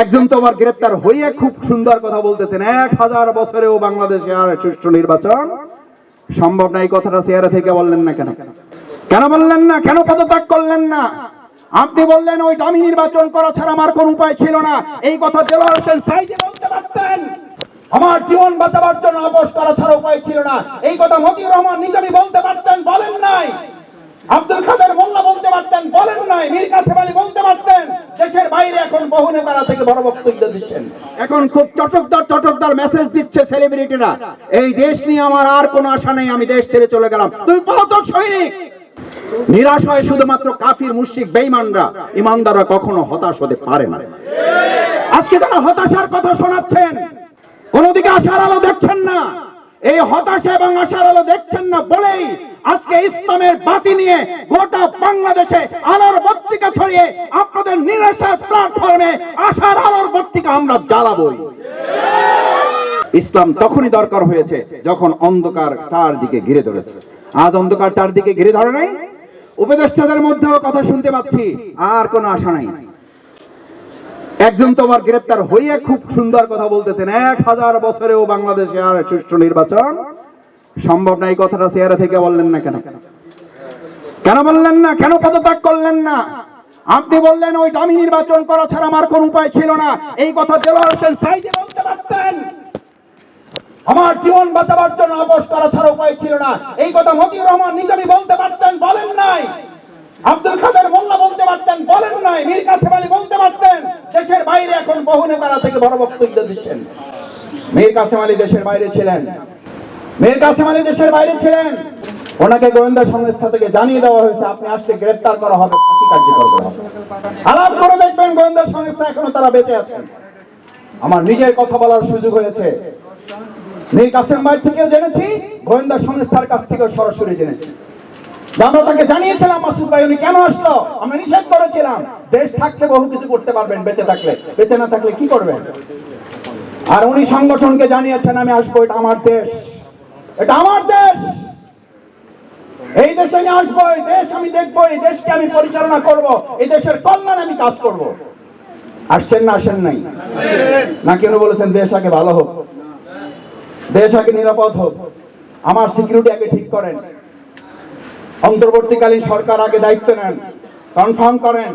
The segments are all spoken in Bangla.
একজন তো আবার গ্রেপ্তার হয়ে খুব সুন্দর কথা বলতেছেন। এক হাজার বছরেও বাংলাদেশে আর সুষ্ঠু নির্বাচন সম্ভব না, এই কথাটা চেয়ারে থেকে বললেন না কেন? কেন বললেন না? কেন পদত্যাগ করলেন না? আপনি বললেন ওই দামি নির্বাচন করা ছাড়া আমার কোন উপায় ছিল না। এই কথা দেওয়ার হোসেন সাইদে বলতে পারতেন। আমার জীবন বাঁচাবার জন্য আপোষ করা ছাড়া উপায় ছিল না। এই কথা মতিউর রহমান নিজামী বলতে পারতেন, বলেন নাই। আব্দুল কাদের মোল্লা বলতে পারতেন নাই মীর কাসেম আলী বলতে পারতেন, দেশের বাইরে এখন বহু নেতারা থেকে বড় বক্তব্য দিচ্ছেন। এখন খুব চটকদার চটকদার মেসেজ দিচ্ছে সেলিব্রিটিরা এই দেশ নিয়ে আমার আর কোনো আশা নেই, আমি দেশ ছেড়ে চলে গেলাম। তুমি পলাতক সৈনিক! নিরাশ হয় শুধুমাত্র কাফির, মুশরিক, বেঈমানরা, ইমানদাররা কখনো হতাশ হতে পারে না। আজকে তারা হতাশার কথা শোনাচ্ছেন কোনদিকে আশার আলো দেখছেন না। এই হতাশা এবং আশার আলো দেখছেন না বলেই আজকে ইসলামের বাতি নিয়ে গোটা বাংলাদেশে আলোর বত্তিকা ছড়িয়ে আপনাদের নিরাশার প্ল্যাটফর্মে আশার আলোর বত্তিকা আমরা জ্বালাবই। ইসলাম তখনই দরকার হয়েছে যখন অন্ধকার চারদিকে ঘিরে ধরেছে। আজ অন্ধকার চারদিকে ঘিরে ধরে নাই? উপদেষ্টাদের মধ্যেও কথা শুনতে পাচ্ছি, আর কোনো আশা নাই। একজন তো আবার গ্রেপ্তার হয়ে খুব সুন্দর কথা বলতেছেন, এক হাজার বছরেও বাংলাদেশে আর সুষ্ঠু নির্বাচন সম্ভব না, এই কথাটা চেয়ারে থেকে বললেন না কেন? কেন বললেন না? কেন পদত্যাগ করলেন না? আপনি বললেন, ওই দামি নির্বাচন করা ছাড়া আমার কোন উপায় ছিল না। এই কথা দেওয়ার হোসেন সাইদে বলতে পারতেন। আমার জীবন বাঁচাবার জন্য আপোষ করা ছাড়া উপায় ছিল না। এই কথা মতিউর রহমান নিজামী বলতে পারতেন, বলেন নাই। আব্দুল খাদের মোল্লা বলতে পারতেন, বলেন নাই। মীর কাসেম আলী বলতে পারতেন, দেশের বাইরে এখন বহু নেতারা থেকে বড় বক্তব্য দিচ্ছেন। মীর কাসেম আলী দেশের বাইরে ছিলেন। মীর কাসেম আলী দেশের বাইরে ছিলেন। ওনাকে গোয়েন্দা সংস্থা থেকে জানিয়ে দেওয়া হয়েছে, আপনি আসলে গ্রেপ্তার করা হবে, ফাঁসি কার্যকর করা হবে। আলাপ করে দেখবেন গোয়েন্দা সংস্থা এখনও তারা বেঁচে আছেন আমার নিজের কথা বলার সুযোগ হয়েছে। মীর কাসেম ভাই থেকেও জেনেছি, গোয়েন্দা সংস্থার কাছ থেকেও সরাসরি জেনেছি। আমরা তাকে জানিয়েছিলাম, মাসুদ ভাই, উনি কেন আসলো? আমরা নিষেধ করেছিলাম। দেশ থাকতে বহু কিছু করতে পারবেন, বেঁচে থাকলে। বেঁচে না থাকলে কি করবেন? আর উনি সংগঠনকে জানিয়েছেন, আমি আসব, এটা আমার দেশ। এটা আমার দেশ। এই দেশে আমি আসব, এই দেশ আমি দেখব, এই দেশকে আমি পরিচালনা করব, এই দেশের কল্যাণে আমি কাজ করব। আসছেন না, আসেন নাই? না কেন বলেছেন দেশ আগে ভালো হোক। দেশ আগে নিরাপদ হোক। আমার সিকিউরিটি আগে ঠিক করেন। অন্তর্বর্তীকালীন সরকার আগে দায়িত্ব নেন কনফার্ম করেন।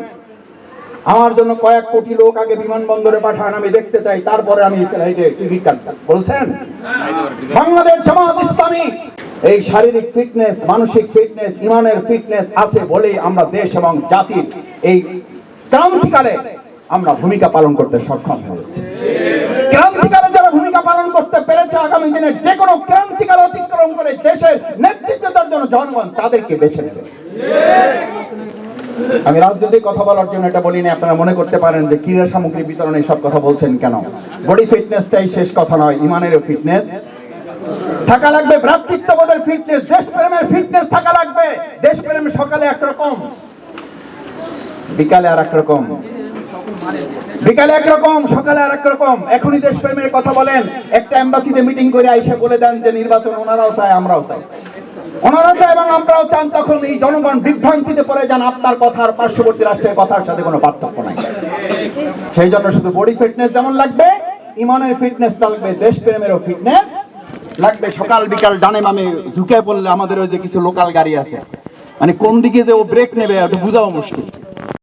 আমার জন্য কয়েক কোটি লোক আগে বিমানবন্দরে পাঠান, আমি দেখতে চাই, তারপরে আমি বলছেন? বাংলাদেশ জামাত ইসলামী। এই শারীরিক ফিটনেস, মানসিক ফিটনেস, ইমানের ফিটনেস আছে বলেই আমরা দেশ এবং জাতির এই ক্রান্তিকালে আমরা ভূমিকা পালন করতে সক্ষম হয়েছি। ক্রান্তিকালে যারা ভূমিকা পালন করতে পেরেছে আগামী দিনে যে কোনো ক্রান্তিকাল অতিক্রম করে দেশের নেতৃত্ব জন্য জনগণ তাদেরকে বেছে নেবে। আমি রাজনৈতিক কথা বলার জন্য এটা বলিনি, আপনারা মনে করতে পারেন যে ক্রীড়া সামগ্রী বিতরণে সব কথা বলছেন কেন? বডি ফিটনেসটাই শেষ কথা নয়, ইমানেরও ফিটনেস থাকা লাগবে ভ্রাতৃত্ববোধের ফিটনেস দেশপ্রেমের ফিটনেস থাকা লাগবে। দেশপ্রেম সকালে একরকম, বিকালে আর একরকম বিকালে একরকম, সকালে আর একরকম এখনই দেশপ্রেমের কথা বলেন। একটা এম্বাসিতে মিটিং করে আইসা বলে দেন যে নির্বাচন ওনারাও চায়, আমরাও চাই। ওনারা এবং আমরাও চান, তখন এই জনগণ বিভ্রান্তিতে পড়ে যান। আপনার কথার পার্শ্ববর্তী রাষ্ট্রের কথার সাথে কোনো পার্থক্য নাই। সেই জন্য শুধু বডি ফিটনেস যেমন লাগবে, ইমানের ফিটনেস লাগবে, দেশপ্রেমেরও ফিটনেস লাগবে। সকাল, বিকাল ডানে মামে ঝুঁকে পড়লে আমাদের ওই যে কিছু লোকাল গাড়ি আছে মানে কোন দিকে যে ও ব্রেক নেবে একটু বোঝাও মুশকিল।